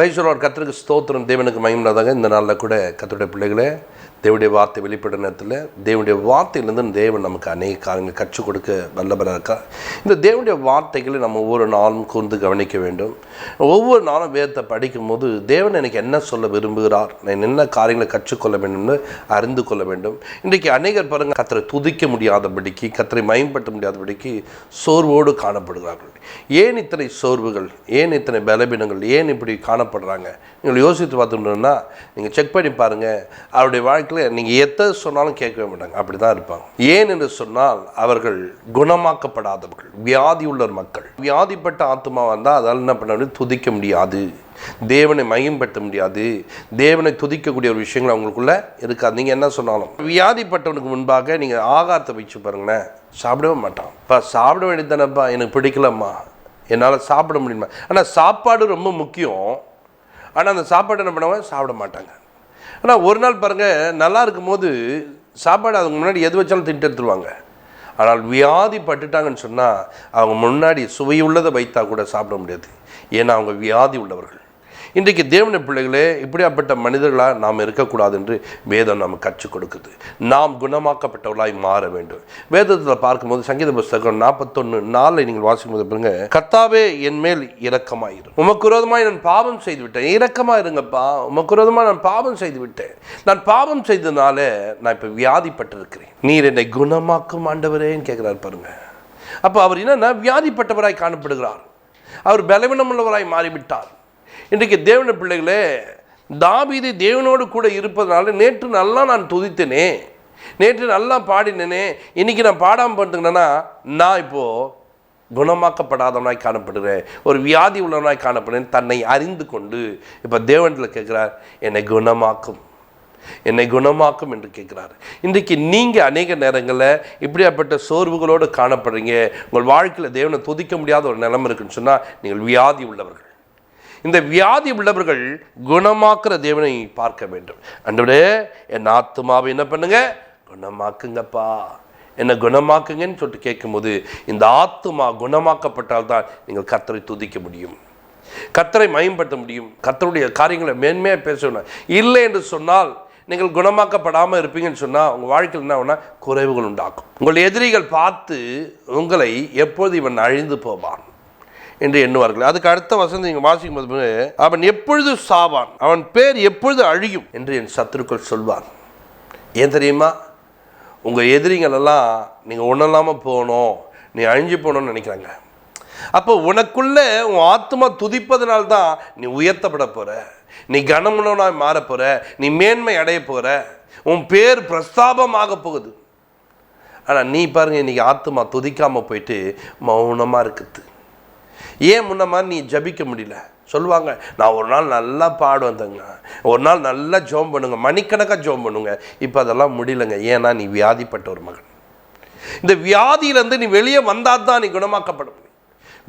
பிரைசலோர் கத்திரிக்கு ஸ்தோத்திரம் தேவனுக்கு மகிமையாக இந்த நாளில் கூட கத்தருடைய பிள்ளைகளே தேவனுடைய வார்த்தை வெளிப்பட நேரத்தில் தேவனுடைய வார்த்தையிலேருந்து தேவன் நமக்கு அநேக காரியங்கள் கற்றுக் கொடுக்க வல்லபராக இருக்கா இந்த தேவனுடைய வார்த்தைகளை நம்ம ஒவ்வொரு நாளும் கூர்ந்து கவனிக்க வேண்டும். ஒவ்வொரு நாளும் வேதத்தை படிக்கும்போது தேவன் எனக்கு என்ன சொல்ல விரும்புகிறார்? நான் என்ன காரியங்களை கற்றுக்கொள்ள வேண்டும்னு அறிந்து கொள்ள வேண்டும். இன்றைக்கு அநேகர் பாருங்கள் கத்தரை துதிக்க முடியாதபடிக்கு கத்தரை மயன்படுத்த முடியாதபடிக்கு சோர்வோடு காணப்படுகிறார்கள். ஏன் இத்தனை சோர்வுகள்? ஏன் இத்தனை பலவீனங்கள்? ஏன் இப்படி காணப்படுறாங்க? நீங்கள் யோசித்து பார்த்துட்டோம்னா நீங்கள் செக் பண்ணி பாருங்கள் அவருடைய வாழ்க்கை நாட்களில் நீங்கள் எதை சொன்னாலும் கேட்கவே மாட்டாங்க. அப்படி தான் இருப்பாங்க. ஏன் என்று சொன்னால் அவர்கள் குணமாக்கப்படாதவர்கள் வியாதி உள்ள மக்கள். வியாதிப்பட்ட ஆத்மா வந்தால் அதால் என்ன பண்ண முடியும்? துதிக்க முடியாது. தேவனை மயம்படுத்த முடியாது. தேவனை துதிக்கக்கூடிய ஒரு விஷயங்கள் அவங்களுக்குள்ள இருக்காது. நீங்கள் என்ன சொன்னாலும். வியாதிப்பட்டவனுக்கு முன்பாக நீங்கள் ஆகாரத்தை வச்சு பாருங்களேன் சாப்பிடவே மாட்டான். இப்போ சாப்பிட வேண்டியதானப்பா எனக்கு பிடிக்கலம்மா. என்னால் சாப்பிட முடியுமா? ஆனால் சாப்பாடு ரொம்ப முக்கியம். ஆனால் அந்த சாப்பாடு என்ன பண்ணுவாங்க? சாப்பிட மாட்டாங்க. ஆனால் ஒரு நாள் பாருங்கள் நல்லா இருக்கும்போது சாப்பாடு அதுக்கு முன்னாடி எது வச்சாலும் தின்ட்டு எடுத்துருவாங்க. ஆனால் வியாதி பட்டுட்டாங்கன்னு சொன்னால் அவங்க முன்னாடி சுவையுள்ளதை வைத்தா கூட சாப்பிட முடியாது. ஏன்னா அவங்க வியாதி உள்ளவர்கள். இன்றைக்கு தேவன பிள்ளைகளே இப்படியாப்பட்ட மனிதர்களாக நாம் இருக்கக்கூடாது என்று வேதம் நமக்கு கற்றுக் கொடுக்குது. நாம் குணமாக்கப்பட்டவர்களாய் மாற வேண்டும். வேதத்தில் பார்க்கும்போது சங்கீத புஸ்தகம் நாற்பத்தொன்று நாளில் நீங்கள் வாசிக்கும் போது பாருங்க கத்தாவே என் மேல் இரக்கமாயிரும் உமக்கு விரோதமாய் நான் பாவம் செய்து விட்டேன் இரக்கமாக இருங்கப்பா. உமக்கு விரோதமாக நான் பாவம் செய்து விட்டேன் நான் பாவம் செய்ததுனால நான் இப்போ வியாதிப்பட்டிருக்கிறேன். நீர் என்னை குணமாக்கும் ஆண்டவரேன்னு கேட்குறாரு பாருங்க. அப்போ அவர் என்னன்னா வியாதிப்பட்டவராய் காணப்படுகிறார். அவர் பலவீனமுள்ளவராய் மாறிவிட்டார். இன்றைக்கு தேவன பிள்ளைகளே தாவீது தேவனோடு கூட இருப்பதனால நேற்று நல்லா நான் துதித்தேனே நேற்று நல்லா பாடினேனே இன்னைக்கு நான் பாடாமல் பண்ணுறேன்னா நான் இப்போது குணமாக்கப்படாதவனாய் காணப்படுகிறேன் ஒரு வியாதி உள்ளவனாய் காணப்படுறேன் தன்னை அறிந்து கொண்டு இப்போ தேவனில் கேட்குறார் என்னை குணமாக்கும் என்னை குணமாக்கும் என்று கேட்குறாரு. இன்றைக்கு நீங்கள் அநேக நேரங்களில் இப்படியாப்பட்ட சோர்வுகளோடு காணப்படுறீங்க. உங்கள் வாழ்க்கையில் தேவனை துதிக்க முடியாத ஒரு நிலைமை இருக்குன்னு சொன்னால் நீங்கள் வியாதி உள்ளவர்கள். இந்த வியாதி உள்ளவர்கள் குணமாக்குற தேவனை பார்க்க வேண்டும். அன்றவரே என் ஆத்துமாவை என்ன பண்ணுங்க? குணமாக்குங்கப்பா. என்னை குணமாக்குங்கன்னு சொல்லிட்டு கேட்கும்போது இந்த ஆத்துமா குணமாக்கப்பட்டால் தான் நீங்கள் கத்தரை துதிக்க முடியும். கத்தரை மயம்படுத்த முடியும். கத்தருடைய காரியங்களை மேன்மையாக பேசணும். இல்லை என்று சொன்னால் நீங்கள் குணமாக்கப்படாமல் இருப்பீங்கன்னு சொன்னால் உங்கள் வாழ்க்கையில் என்ன ஆகும்னா குறைவுகள் உண்டாக்கும் உங்கள் எதிரிகள் பார்த்து உங்களை எப்போது இவன் அழிந்து போவான்? என்று எண்ணுவார்கள். அதுக்கு அடுத்த வசந்தி நீங்கள் வாசிக்கும் போது அவன் எப்பொழுது சாவான்? அவன் பேர் எப்பொழுது அழியும்? என்று என் சத்துருக்கள் சொல்வான் ஏன் தெரியுமா? உங்கள் எதிரிகள் எல்லாம் நீங்கள் இல்லாமல் போகணும். நீ அழிஞ்சு போகணும்னு நினைக்கிறாங்க. அப்போ உனக்குள்ளே உன் ஆத்மா துதிப்பதனால தான் நீ உயர்த்தப்பட போகிற நீ கனமுனனாய் மாற போகிற நீ மேன்மை அடைய போகிற உன் பேர் பிரஸ்தாபமாக போகுது. ஆனால் நீ பாருங்க இன்னைக்கு ஆத்மா துதிக்காமல் போயிட்டு மௌனமாக இருக்குது. ஏன் முன்ன மாதிரி நீ ஜபிக்க முடியல? சொல்லுவாங்க நான் ஒரு நாள் நல்லா பாடுவேன் ஒரு நாள் நல்லா ஜோம் பண்ணுங்க. மணிக்கணக்காக ஜோம் பண்ணுங்க. இப்போ அதெல்லாம் முடியலங்க. ஏன்னா நீ வியாதிப்பட்ட ஒரு மகன். இந்த வியாதியிலேருந்து நீ வெளியே வந்தால் தான் நீ குணமாக்கப்பட முடியும்.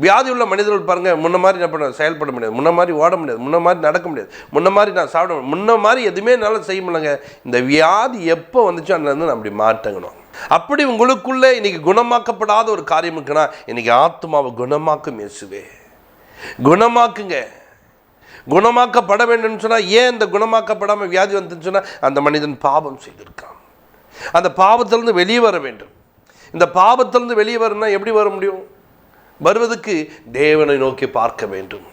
வியாதி உள்ள மனிதர்கள் பாருங்க முன்ன மாதிரி என்ன பண்ண செயல்பட முடியாது. முன்ன மாதிரி ஓட முடியாது. முன்ன மாதிரி நடக்க முடியாது. முன்ன மாதிரி நான் சாப்பிட முடியாது. முன்ன மாதிரி எதுவுமே என்னால் செய்ய முடியலங்க. இந்த வியாதி எப்போ வந்துச்சோ அதுலேருந்து நான் அப்படி மாட்டங்கணும் அப்படி உங்களுக்குள்ளே இன்னைக்கு குணமாக்கப்படாத ஒரு காரியம் இருக்குன்னா இன்னைக்கு ஆத்மாவை குணமாக்கும் இயேசுவே. குணமாக்குங்க. குணமாக்கப்பட வேண்டும்னு சொன்னால் ஏன் இந்த குணமாக்கப்படாமல் வியாதி வந்துன்னு சொன்னால் அந்த மனிதன் பாவம் செய்திருக்கான். அந்த பாவத்திலிருந்து வெளியே வர வேண்டும். இந்த பாவத்திலிருந்து வெளியே வரணும்னா எப்படி வர முடியும்? வருவதற்கு தேவனை நோக்கி பார்க்க வேண்டும்.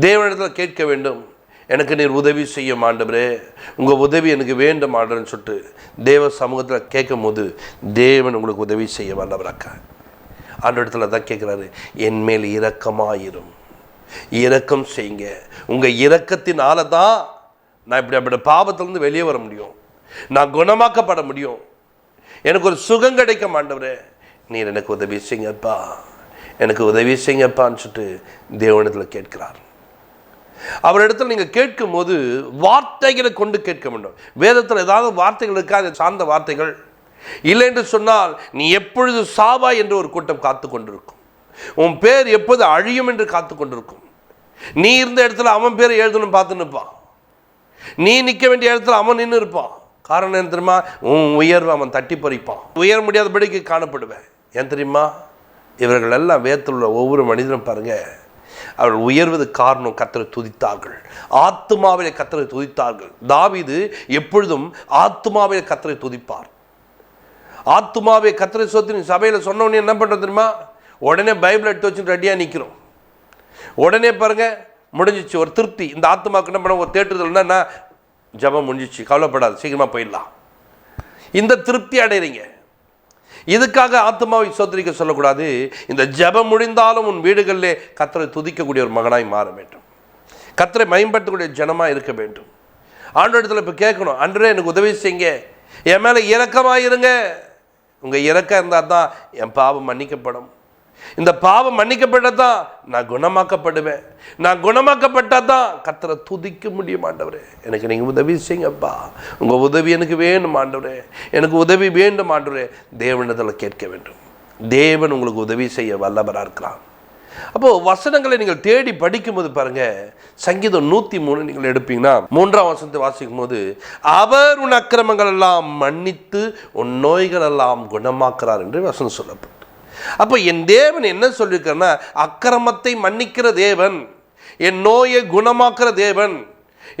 தேவனிடத்தில் கேட்க வேண்டும். எனக்கு நீர் உதவி செய்ய மாண்டவரே உங்கள் உதவி எனக்கு வேண்டும் ஆண்டன்னு சொல்லிட்டு தேவ சமூகத்தில் கேட்கும் போது தேவன் உங்களுக்கு உதவி செய்ய வல்லவராக்கா. ஆண்டு இடத்துல தான் கேட்குறாரு என் மேல் இரக்கமாயிரும். இரக்கம் செய்யுங்க. உங்கள் இரக்கத்தினால தான் நான் இப்படி அப்படி பாவத்திலேருந்து வெளியே வர முடியும். நான் குணமாக்கப்பட முடியும். எனக்கு ஒரு சுகம் கிடைக்க மாண்டவரே நீர் எனக்கு உதவி செய்யுங்கப்பா. எனக்கு உதவி செய்யுங்கப்பான்னு சொல்லிட்டு தேவனிடத்தில் கேட்கிறார். அவரிடத்தில் நீங்கள் கேட்கும் போது வார்த்தைகளை கொண்டு கேட்க வேண்டும். வேதத்தில் ஏதாவது வார்த்தைகள் இருக்கா? அதை சார்ந்த வார்த்தைகள். இல்லை என்று சொன்னால் நீ எப்பொழுது சாவா என்று ஒரு கூட்டம் காத்து கொண்டிருக்கும். உன் பேர் எப்போது அழியும் என்று காத்து கொண்டிருக்கும். நீ இருந்த இடத்துல அவன் பேர் எழுதணும் பார்த்து நிற்பான் நீ நிற்க வேண்டிய இடத்துல அவன் நின்று இருப்பான். காரணம் என்ன தெரியுமா? உன் உயர்வு அவன் தட்டி பறிப்பான். உயர முடியாதபடிக்கு காணப்படுவேன். ஏன் தெரியுமா? இவர்கள் எல்லாம் வேத்தில் உள்ள ஒவ்வொரு மனிதனும் பாருங்கள் அவர்கள் உயர்வது காரணம் கத்தரை துதித்தார்கள். ஆத்துமாவிலே கத்தரை துதித்தார்கள். தாவீது எப்பொழுதும் ஆத்துமாவிலே கத்தரை துதிப்பார். ஆத்துமாவை கத்தரை சொத்து சபையில் சொன்னோடனே என்ன பண்ணுறது தெரியுமா? உடனே பைபிள் எடுத்து வச்சு ரெடியாக நிற்கிறோம் உடனே பாருங்க முடிஞ்சிச்சு. ஒரு திருப்தி. இந்த ஆத்துமாவுக்கு என்ன பண்ண ஒரு தேட்டுதல்னா ஜபம் முடிஞ்சிச்சு. கவலைப்படாது சீக்கிரமாக போயிடலாம். இந்த திருப்தி அடைகிறீங்க இதுக்காக ஆத்மாவை சோதரிக்க சொல்லக்கூடாது. இந்த ஜெபம் முடிந்தாலும் உன் வீடுகளிலே கத்தரை துதிக்கக்கூடிய ஒரு மகனாய் மாற வேண்டும். கத்தரை மேம்படுத்தக்கூடிய ஜனமாக இருக்க வேண்டும். ஆண்டோடத்தில் இப்போ கேட்கணும் அன்றே எனக்கு உதவி செய்யுங்க. என் மேலே இரக்கமாக இருங்க உங்கள் இறக்கம் இருந்தால் தான் என் பாவம் மன்னிக்கப்படும். இந்த பாவம் மன்னிக்கப்பட்டால் தான் நான் குணமாக்கப்படுவேன். நான் குணமாக்கப்பட்டால் தான் கத்தரை துதிக்க முடியும் ஆண்டவரே. எனக்கு நீங்கள் உதவி செய்யுங்கப்பா. உங்கள் உதவி எனக்கு வேணும் ஆண்டவரே. எனக்கு உதவி வேண்டும் ஆண்டவரே. தேவனிடத்தில் கேட்க வேண்டும். தேவன் உங்களுக்கு உதவி செய்ய வல்லவராக இருக்கிறான் அப்போது வசனங்களை நீங்கள் தேடி படிக்கும்போது பாருங்க சங்கீதம் நூற்றி மூணு நீங்கள் எடுப்பீங்கன்னா மூன்றாம் வசனத்தை வாசிக்கும் போது அவர் உன் அக்கிரமங்கள் எல்லாம் மன்னித்து உன் நோய்கள் எல்லாம் குணமாக்குறார் என்று வசனம் சொல்லப்படும். அப்போ என் தேவன் என்ன சொல்லியிருக்காருன்னா அக்கிரமத்தை மன்னிக்கிற தேவன் என் நோயை குணமாக்குற தேவன்.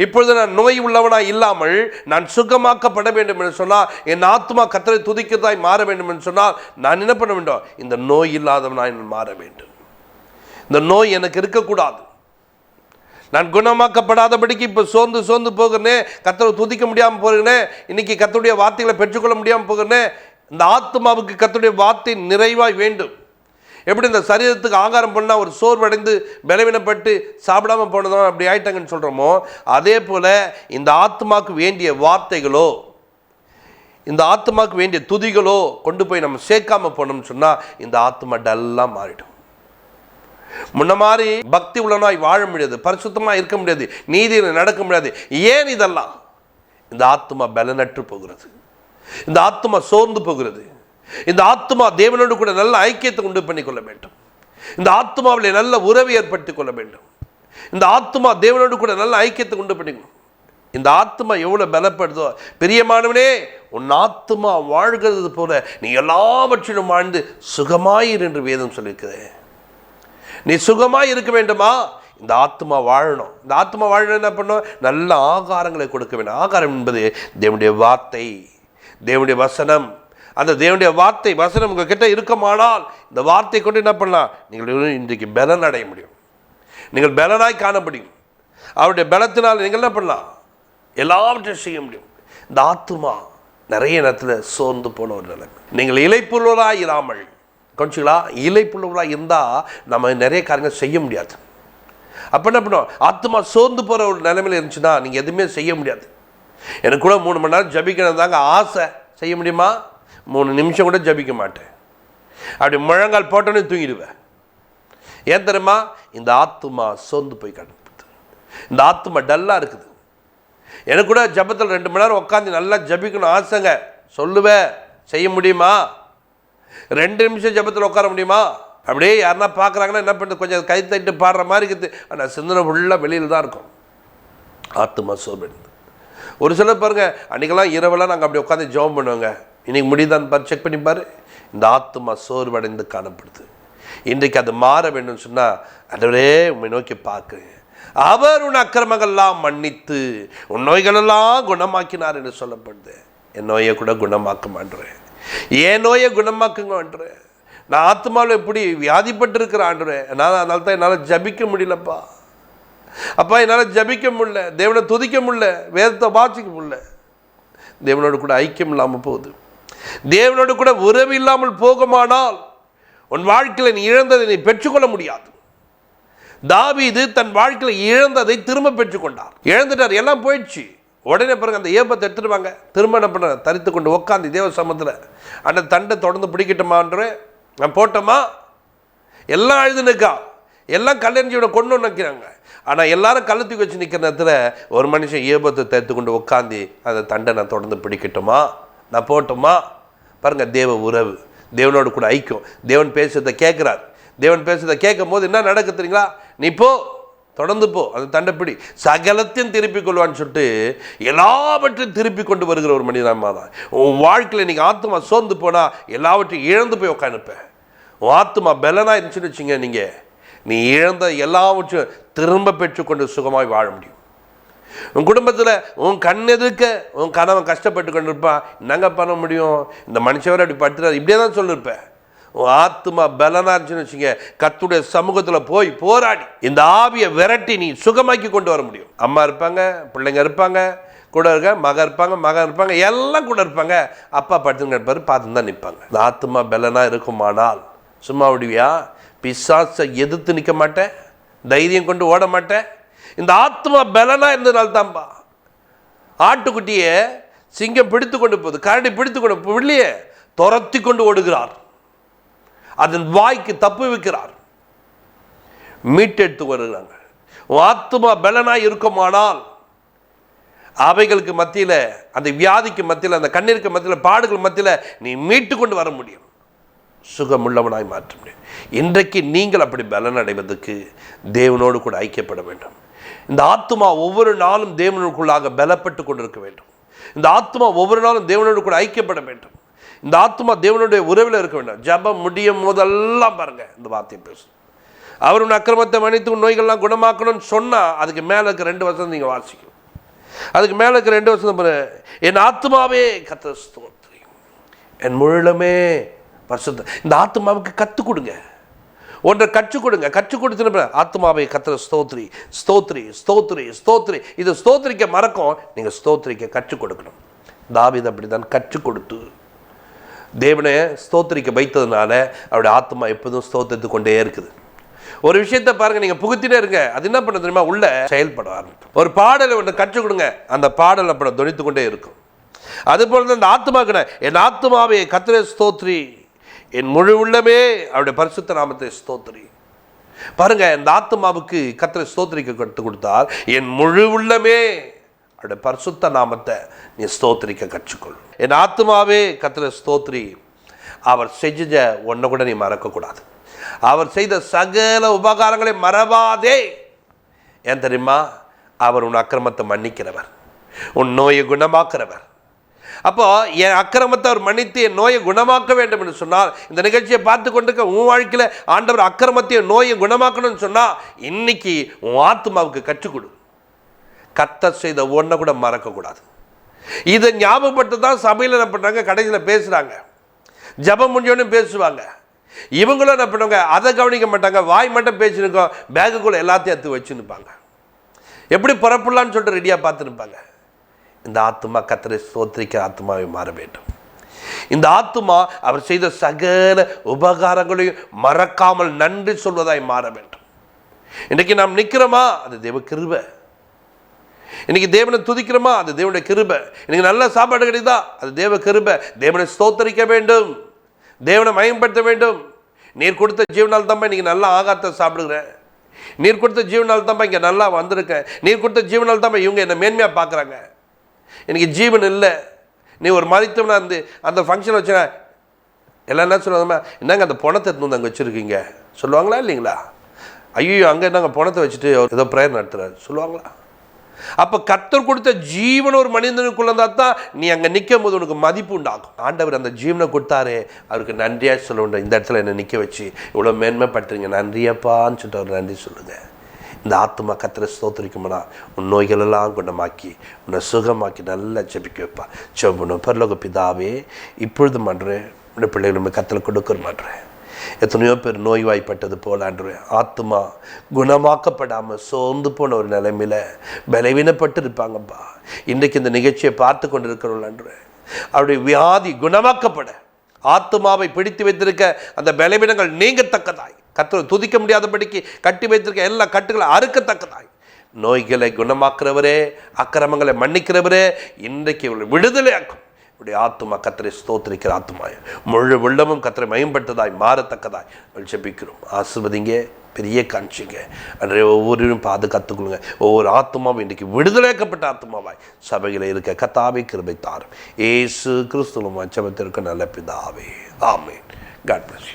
இப்பொழுது நான் நோய் உள்ளவனாக இல்லாமல் நான் சுகமாக்கப்பட வேண்டும் என்று சொன்னால் என் ஆத்மா கத்தரை துதிக்கிறதாய் மாற வேண்டும் என்று சொன்னால் நான் என்ன பண்ண வேண்டும்? இந்த நோய் இல்லாதவனாய் நான் மாற வேண்டும். இந்த நோய் எனக்கு இருக்கக்கூடாது. நான் குணமாக்கப்படாதபடிக்கு இப்போ சோர்ந்து சோர்ந்து போகிறேனே கத்தரை துதிக்க முடியாமல் போகிறேனே இன்னைக்கு கத்தருடைய வார்த்தைகளை பெற்றுக்கொள்ள முடியாமல் போகிறேனே இந்த ஆத்மாவுக்கு கத்துடைய வார்த்தை நிறைவாய் வேண்டும். எப்படி இந்த சரீரத்துக்கு ஆகாரம் பண்ணால் ஒரு சோர்வடைந்து பலவீனப்பட்டு சாப்பிடாம போனதும் அப்படி ஆயிட்டாங்கன்னு சொல்கிறோமோ அதே போல் இந்த ஆத்மாவுக்கு வேண்டிய வார்த்தைகளோ இந்த ஆத்மாவுக்கு வேண்டிய துதிகளோ கொண்டு போய் நம்ம சேர்க்காம போனோம்னு சொன்னால் இந்த ஆத்மா டல்லாக மாறிடும். முன்ன மாதிரி பக்தி உள்ளனாய் வாழ முடியாது பரிசுத்தமாக இருக்க முடியாது நீதியில் நடக்க முடியாது. ஏன் இதெல்லாம்? இந்த ஆத்மா பலனற்று போகிறது. இந்த ஆத்மா சோர்ந்து போகிறது. இந்த ஆத்மா தேவனோடு கூட நல்ல ஐக்கியத்தை உண்டு பண்ணிக்கொள்ள வேண்டும். இந்த ஆத்மாவில் நல்ல உறவு ஏற்படுத்திக் கொள்ள வேண்டும். இந்த ஆத்மா தேவனோடு கூட நல்ல ஐக்கியத்தை உண்டு பண்ணிக்கணும் இந்த ஆத்மா எவ்வளோ பலப்படுதோ பிரியமானவனே உன் ஆத்மா வாழ்கிறது போல நீ எல்லாவற்றிலும் வாழ்ந்து சுகமாயிரு என்று வேதம் சொல்லியிருக்குது நீ சுகமாக இருக்க வேண்டுமா? இந்த ஆத்மா வாழணும். இந்த ஆத்மா வாழணும் என்ன பண்ணும் நல்ல ஆகாரங்களை கொடுக்க வேண்டும். ஆகாரம் என்பது தேவனுடைய வார்த்தை. தேவனுடைய வசனம். அந்த தேவனுடைய வார்த்தை வசனம் உங்கள் கிட்டே இருக்குமானால் இந்த வார்த்தை கொண்டு என்ன பண்ணலாம்? நீங்கள் இன்றைக்கு பலன் அடைய முடியும். நீங்கள் பலனாய் காண முடியும். அவருடைய பலத்தினால் நீங்கள் என்ன பண்ணலாம்? எல்லாவற்றையும் செய்ய முடியும். இந்த ஆத்மா நிறைய நேரத்தில் சோர்ந்து போன ஒரு நிலைமை. நீங்கள் இலைப்புள்ளவராக இராமல் கொஞ்சங்களா இலைப்புள்ளவராக இருந்தால் நம்ம நிறைய காரியங்கள் செய்ய முடியாது. அப்போ என்ன பண்ணுவோம்? ஆத்மா சோர்ந்து போகிற ஒரு நிலைமையில் இருந்துச்சுன்னா நீங்கள் எதுவுமே செய்ய முடியாது. எனக்கு கூட மூணு மணி நேரம் ஜபிக்கிறது தாங்க ஆசை. செய்ய முடியுமா? மூணு நிமிஷம் கூட ஜபிக்க மாட்டேன். அப்படி முழங்கால் போட்டோன்னே தூங்கிடுவேன். ஏன் தெரியுமா? இந்த ஆத்மா சோர்ந்து போய் கிடக்குது. இந்த ஆத்மா டல்லாக இருக்குது. எனக்கு கூட ஜபத்தில் ரெண்டு மணி நேரம் உட்காந்து நல்லா ஜபிக்கணும் ஆசைங்க. சொல்லுவேன். செய்ய முடியுமா? ரெண்டு நிமிஷம் ஜபத்தில் உட்கார முடியுமா? அப்படியே யாருன்னா பார்க்குறாங்கன்னா என்ன பண்ணுறது? கொஞ்சம் கை தட்டு பாடுற மாதிரி இருக்குது. ஆனால் சிந்தனை ஃபுல்லாக வெளியில் தான் இருக்கும். ஆத்மா சோர்வடைந்து. ஒரு சிலர் பாருங்க அன்றைக்கெல்லாம் இரவெல்லாம் நாங்கள் அப்படி உட்காந்து ஜோம் பண்ணுவோங்க. இன்றைக்கி முடியுதான்னு பாரு செக் பண்ணி பாரு. இந்த ஆத்மா சோர்வடைந்து காணப்படுது. இன்றைக்கு அது மாற வேண்டும் சொன்னால் அதுவரே உண்மை நோக்கி பார்க்குறேன். அவர் உன் அக்கிரமங்கள்லாம் மன்னித்து உன் நோய்களெல்லாம் குணமாக்கினார் என்று சொல்லப்படுது. என் நோயை கூட குணமாக்க மாட்டேன். என் நோயை குணமாக்குங்க மாட்டேன் நான் ஆத்மாவில் எப்படி வியாதிப்பட்டிருக்கிற ஆண்டுறேன் நான் அதனால தான் என்னால் ஜபிக்க முடியலப்பா. அப்பா என்னால் ஜபிக்க முடில தேவனை துதிக்க முடியல. வேதத்தை வாசிக்க முடியல. தேவனோடு கூட ஐக்கியம் இல்லாமல் போகுது. தேவனோடு கூட உறவு இல்லாமல் போகுமானால் உன் வாழ்க்கையில் நீ இழந்ததை நீ பெற்றுக்கொள்ள முடியாது. தாவீது தன் வாழ்க்கையில் இழந்ததை திரும்ப பெற்றுக்கொண்டார். இழந்துட்டார். எல்லாம் போயிடுச்சு. உடனே பிறகு அந்த ஏப்பத்தை எடுத்துடுவாங்க திரும்ப என்ன பண்ண தரித்து கொண்டு உட்காந்து தேவ சமத்தில் அந்த தண்டை தொடர்ந்து பிடிக்கட்டுமான்ற நான் போட்டோமா எல்லாம் அழுது எல்லாம் கல்லெறிஞ்சியோட கொண்டு நிற்கிறாங்க ஆனால் எல்லாரும் கழுத்துக்கு வச்சு நிற்கிற நேரத்தில் ஒரு மனுஷன் ஏபத்தை தரித்து கொண்டு உட்காந்து அந்த தண்டை நான் தொடர்ந்து பிடிக்கட்டுமா? நான் போட்டுமா பாருங்க தேவ உறவு. தேவனோடு கூட ஐக்கியம். தேவன் பேசுறதை கேட்குறார். தேவன் பேசுறதை கேட்கும் போது என்ன நடக்கு தெரியுங்களா? நீ போ தொடர்ந்து போ. அந்த தண்டைப்பிடி. சகலத்தையும் திருப்பிக் கொள்வான்னு சொல்லிட்டு எல்லாவற்றையும் திருப்பி கொண்டு வருகிற ஒரு மனிதனாமா தான். உன் வாழ்க்கையில் நீங்கள் ஆத்மா சோர்ந்து போனால் எல்லாவற்றையும் இழந்து போய் உட்காந்துப்பேன் உன் ஆத்மா பலனாக இருந்துச்சுன்னு வச்சுங்க நீங்கள் நீ இழந்த எல்லாவற்றையும் திரும்ப பெற்றுக்கொண்டு சுகமாய் வாழ முடியும். உன் குடும்பத்தில் உன் கண் எதுக்க உன் கணவன் கஷ்டப்பட்டு கொண்டு இருப்பான் என்னங்க பண்ண முடியும்? இந்த மனுஷவர் அப்படி படுத்துறாரு. இப்படியே தான் சொல்லியிருப்பேன் உன் ஆத்மா பலனா இருந்துச்சுன்னு வச்சுங்க கத்துடைய சமூகத்தில் போய் போராடி இந்த ஆவியை விரட்டி நீ சுகமாக்கி கொண்டு வர முடியும். அம்மா இருப்பாங்க பிள்ளைங்க இருப்பாங்க கூட இருக்க மக இருப்பாங்க மகன் இருப்பாங்க எல்லாம் கூட இருப்பாங்க. அப்பா படுத்துன்னு இருப்பாரு பார்த்து தான் நிற்பாங்க. இந்த ஆத்மா பலனாக இருக்குமானால் சும்மா விடுவியா? பிசாசை எதிர்த்து நிற்க மாட்டேன் தைரியம் கொண்டு ஓட மாட்டேன். இந்த ஆத்மா பலனாக இருந்ததுனால தான்ப்பா ஆட்டுக்குட்டியை சிங்கம் பிடித்து கொண்டு போகுது கரடி பிடித்து கொண்டு பிள்ளையே துரத்தி கொண்டு ஓடுகிறார். அதன் வாய்க்கு தப்பு வைக்கிறார். மீட்டெடுத்து வருகிறாங்க ஆத்மா பலனாக இருக்குமானால் அவைகளுக்கு மத்தியில் அந்த வியாதிக்கு மத்தியில் அந்த கண்ணீருக்கு மத்தியில் பாடுகள் மத்தியில் நீ மீட்டு கொண்டு வர முடியும். சுகமுள்ளவனாய் மாற்ற முடியும். இன்றைக்கு நீங்கள் அப்படி பலன் அடைவதற்கு தேவனோடு கூட ஐக்கியப்பட வேண்டும். இந்த ஆத்மா ஒவ்வொரு நாளும் தேவனுக்குள்ளாக பலப்பட்டு கொண்டிருக்க வேண்டும். இந்த ஆத்மா ஒவ்வொரு நாளும் தேவனோடு கூட ஐக்கியப்பட வேண்டும். இந்த ஆத்மா தேவனுடைய உறவில் இருக்க வேண்டும். ஜபம் முடியும் போதெல்லாம் பாருங்க இந்த வார்த்தையை பேசும் அவருடைய அக்கிரமத்தை மன்னித்து நோய்கள்லாம் குணமாக்கணும்னு சொன்னால் அதுக்கு மேலே இருக்க ரெண்டு வருஷம் நீங்கள் வாசிக்கணும். அதுக்கு மேலே இருக்க ரெண்டு வருஷம் என் ஆத்மாவே கத்த ஸ்தோத்திரி. என் முழுமே பரிசுத்த இந்த ஆத்மாவுக்கு கற்றுக் கொடுங்க. ஒன்றை கற்றுக் கொடுங்க. கற்றுக் கொடுத்து ஆத்மாவை கத்துற ஸ்தோத்ரி ஸ்தோத்ரி ஸ்தோத்ரி ஸ்தோத்ரி. இது ஸ்தோத்ரிக்க மறக்கும். நீங்கள் ஸ்தோத்ரிக்க கற்றுக் கொடுக்கணும். தாவித அப்படி தான் கற்றுக் கொடுத்து. தேவனை ஸ்தோத்திரிக்க வைத்ததுனால அவருடைய ஆத்மா எப்போதும் ஸ்தோத்திரித்து கொண்டே இருக்குது. ஒரு விஷயத்தை பாருங்க நீங்க புகுத்திட்டே இருங்க. அது என்ன பண்ண தெரியுமா? உள்ள செயல்பட ஆரம்பிக்கும். ஒரு பாடலை ஒன்று கற்றுக் கொடுங்க. அந்த பாடல் அப்படி துணித்து கொண்டே இருக்கும். அதுபோல தான் இந்த ஆத்மாக்கின என் ஆத்மாவை கத்திர ஸ்தோத்ரி. என் முழு உள்ளமே அவருடைய பரிசுத்த நாமத்தை ஸ்தோத்திரி. பாருங்க இந்த ஆத்மாவுக்கு கத்திர ஸ்தோத்திரிக்க கற்றுக் கொடுத்தால் என் முழு உள்ளமே அவருடைய பரிசுத்த நாமத்தை நீ ஸ்தோத்திரிக்க கற்றுக்கொள். என் ஆத்மாவே கத்திர ஸ்தோத்ரி அவர் செஞ்ச ஒன்றை கூட நீ மறக்கக்கூடாது. அவர் செய்த சகல உபகாரங்களை மறவாதே. ஏன் தெரியுமா? அவர் உன் அக்கிரமத்தை மன்னிக்கிறவர். உன் நோயை குணமாக்குறவர். அப்போது என் அக்கிரமத்தை அவர் மன்னித்து என் நோயை குணமாக்க வேண்டும் என்று சொன்னால் இந்த நிகழ்ச்சியை பார்த்து கொண்டிருக்க உன் வாழ்க்கையில் ஆண்டவர் அக்கிரமத்தையும் நோயை குணமாக்கணும்னு சொன்னால் இன்னைக்கு உன் ஆத்மாவுக்கு கற்றுக் கொடு கத்த செய்த ஒன்றை கூட மறக்கக்கூடாது. இதை ஞாபகப்பட்டு தான் சபையில் என்ன பண்ணுறாங்க கடைசியில் பேசுகிறாங்க ஜபம் முடிஞ்சோன்னு பேசுவாங்க. இவங்களும் என்ன பண்ணுவாங்க? அதை கவனிக்க மாட்டாங்க. வாய் மட்டும் பேசியிருக்கோம். பேக்குக்குள்ளே எல்லாத்தையும் எடுத்து வச்சுருப்பாங்க எப்படி புறப்படலான்னு சொல்லிட்டு ரெடியாக பார்த்துருப்பாங்க இந்த ஆத்மா கத்தரை ஸ்தோத்திரிக்க ஆத்மாவை மாற வேண்டும். இந்த ஆத்மா அவர் செய்த சகல உபகாரங்களையும் மறக்காமல் நன்றி சொல்வதாய் மாற வேண்டும். இன்றைக்கு நாம் நிற்கிறோமா? அது தேவ கிருபை. இன்னைக்கு தேவனை துதிக்கிறோமா? அது தேவனுடைய கிருபை. இன்னைக்கு நல்ல சாப்பாடு கிடைக்குதா? அது தேவ கிருபை. தேவனை ஸ்தோத்தரிக்க வேண்டும். தேவனை மயம்படுத்த வேண்டும். நீர் கொடுத்த ஜீவனால் தான் இன்னைக்கு நல்லா ஆகாரத்தை சாப்பிடுகிறேன் நீர் கொடுத்த ஜீவனால் தான் இங்கே நல்லா வந்திருக்கேன் நீர் கொடுத்த ஜீவனால் தான் இவங்க என்னை மேன்மையாக பார்க்குறாங்க. எனக்கு ஜீவன் இல்லை. நீ ஒரு மதித்தவனா இருந்து அந்த ஃபங்க்ஷன் வச்சுனா எல்லாம் என்ன சொல்லுவாங்கம்மா என்னங்க அந்த பணத்தை எடுத்து வந்து அங்கே வச்சுருக்கீங்க? சொல்லுவாங்களா இல்லைங்களா? ஐயோ அங்கே என்னங்க பணத்தை வச்சுட்டு ஏதோ ப்ரேயர் நடத்துகிறார் சொல்லுவாங்களா? அப்போ கத்தர் கொடுத்த ஜீவன் ஒரு மனிதனுக்குள்ள இருந்தால் தான் நீ அங்கே நிற்கும் போது உனக்கு மதிப்பு உண்டாகும். ஆண்டவர் அந்த ஜீவனை கொடுத்தாரு. அவருக்கு நன்றியாக சொல்ல இந்த இடத்துல என்னை நிற்க வச்சு. இவ்வளோ மேன்மைப்படுத்துறீங்க நன்றியப்பான்னு சொல்லிட்டு அவர் நன்றி சொல்லுங்கள் இந்த ஆத்மா கத்திர ஸ்தோத்திரிக்குமானா உன் நோய்களெல்லாம் குணமாக்கி உன்னை சுகமாக்கி நல்லா ஜெபிக்க வைப்பா. செவ்வணும் பரலோக பிதாவே இப்பொழுது பண்ணுறேன் உன்னை பிள்ளைகளுமே கத்தில் கொடுக்குற மாட்டேன் எத்தனையோ பேர் நோய்வாய்ப்பட்டது போலான்று ஆத்மா குணமாக்கப்படாமல் சோர்ந்து போன ஒரு நிலைமையில் பலவீனப்பட்டு இருப்பாங்கப்பா இன்றைக்கு இந்த நிகழ்ச்சியை பார்த்து கொண்டு இருக்கிறவர்களான்று அவருடைய வியாதி குணமாக்கப்பட. ஆத்மாவை பிடித்து வைத்திருக்க அந்த பலவீனங்கள் நீங்கத்தக்கதாய். கத்த துதிக்க முடியாதபடிக்கு கட்டி வைத்திருக்க எல்லா கட்டுகளை அறுக்கத்தக்கதாய். நோய்களை குணமாக்குறவரே அக்கிரமங்களை மன்னிக்கிறவரே இன்றைக்கு இவர்கள் விடுதலையாக்கும். இப்படி ஆத்துமா கத்தரை ஸ்தோத்திரிக்கிற ஆத்துமாய். முழு உள்ளமும் கத்தரை மயம்பட்டதாய் மாறத்தக்கதாய். ஜெபிக்கிறோம். ஆசிர்வதிங்க பெரிய காட்சிங்க. அன்றைய ஒவ்வொருவரும் பாதுகாத்துக்கொள்ளுங்க ஒவ்வொரு ஆத்மாவும் இன்றைக்கு விடுதலைக்கப்பட்ட ஆத்மாவாய் சபையில் இருக்க கத்தாவை கிருபை தாரும். ஏசு கிறிஸ்துவம் அச்சபத்திற்கு நல்ல பிதாவே. ஆமே காட் பிளஸ்